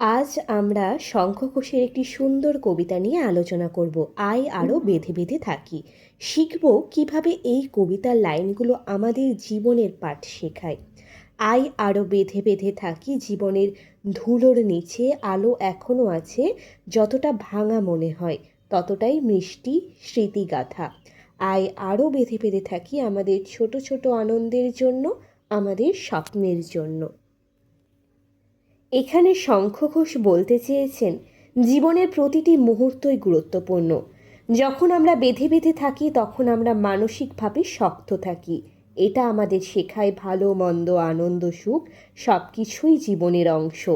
আজ আমরা শঙ্খঘোষের একটি সুন্দর কবিতা নিয়ে আলোচনা করব। আয় আরও বেঁধে বেঁধে থাকি। শিখব কীভাবে এই কবিতার লাইনগুলো আমাদের জীবনের পাঠ শেখায়। আয় আরও বেঁধে বেঁধে থাকি জীবনের ধুলোর নিচে আলো এখনও আছে যতটা ভাঙা মনে হয় ততটাই মিষ্টি স্মৃতিগাথা। আয় আরও বেঁধে বেঁধে থাকি আমাদের ছোট ছোট আনন্দের জন্য আমাদের স্বপ্নের জন্য। এখানে শঙ্খ ঘোষ বলতে চেয়েছেন, জীবনের প্রতিটি মুহূর্তই গুরুত্বপূর্ণ। যখন আমরা বেঁধে বেঁধে থাকি, তখন আমরা মানসিকভাবে শক্ত থাকি। এটা আমাদের শেখায় ভালো, মন্দ, আনন্দ, সুখ সব কিছুই জীবনের অংশ।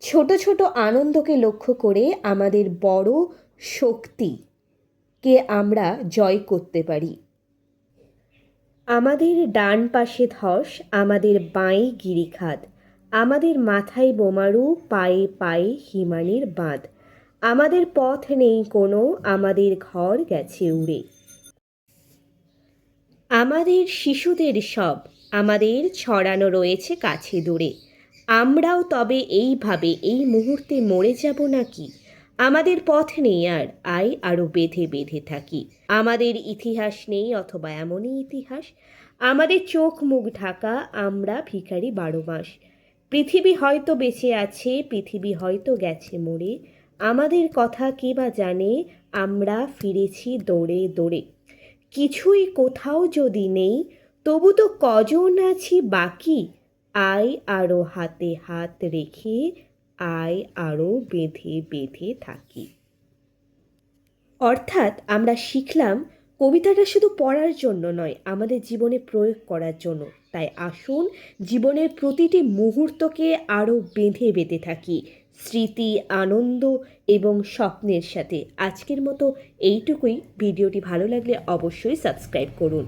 ছোট ছোট আনন্দকে লক্ষ্য করে আমাদের বড় শক্তিকে আমরা জয় করতে পারি। আমাদের ডান পাশে ধস, আমাদের বাঁয়ে গিরিখাত। আমাদের মাথায় বোমারু, পায়ে পায়ে হিমানির বাঁধ। আমাদের পথ নেই কোনো, আমাদের ঘর গেছে উড়ে। আমাদের শিশুদের সব, আমাদের ছড়ানো রয়েছে কাছে দূরে। আমরাও তবে এইভাবে এই মুহূর্তে মরে যাব নাকি? আমাদের পথ নেই আর আয় আরও বেঁধে বেঁধে থাকি। আমাদের ইতিহাস নেই অথবা এমনই ইতিহাস। আমাদের চোখ মুখ ঢাকা, আমরা ভিখারি বারো মাস। পৃথিবী হয়তো বেঁচে আছে, পৃথিবী হয়তো গেছে মরে। আমাদের কথা কে বা জানে? আমরা ফিরেছি দৌড়ে দৌড়ে। কিছুই কোথাও যদি নেই, তবু তো কজন আছি বাকি? আয় আরও হাতে হাত রেখে, আয় আরও বেঁধে বেঁধে থাকি। অর্থাৎ আমরা শিখলাম কবিতাটা শুধু পড়ার জন্য নয়, আমাদের জীবনে প্রয়োগ করার জন্য। তাই আসুন, জীবনের প্রতিটি মুহূর্তকে আরও বেঁধে বেঁধে থাকি। স্মৃতি, আনন্দ এবং স্বপ্নের সাথে। আজকের মতো এইটুকুই। ভিডিওটি ভালো লাগলে অবশ্যই সাবস্ক্রাইব করুন।